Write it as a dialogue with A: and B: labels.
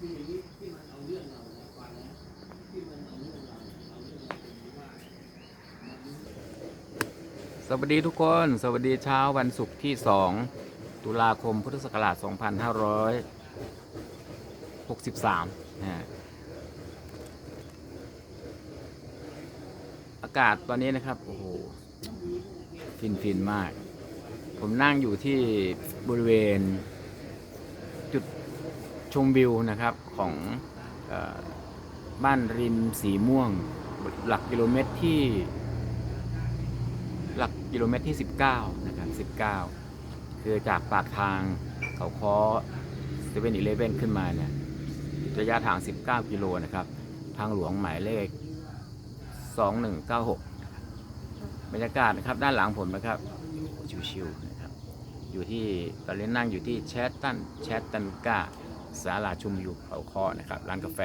A: สวัสดีทุกคน สวัสดีเช้าวันศุกร์ที่ 2 ตุลาคมพุทธศักราช 2563นะฮะอากาศตอนนี้นะครับ โอ้โห ฟินฟินมาก ผมนั่งอยู่ที่บริเวณจุด ชมวิวนะครับของอบ้านริมสีม่วง หลักกิโลเมตรที่ หลักกิโลเมตรที่ 19 นะครับ 19 คือจากปากทางเขาค้อเซเว่นอีเลฟเว่นขึ้นมาเนี่ยระยะทาง 19 กิโลนะครับ ทางหลวงหมายเลข 2196นะครับบรรยากาศนะครับด้านหลังผมนะครับชิวๆนะครับอยู่ที่ตอนนี้นั่งอยู่ที่แชตตันแชตตันกา ศาลาชุมอยู่เขาข้อนะครับ ร้านกาแฟ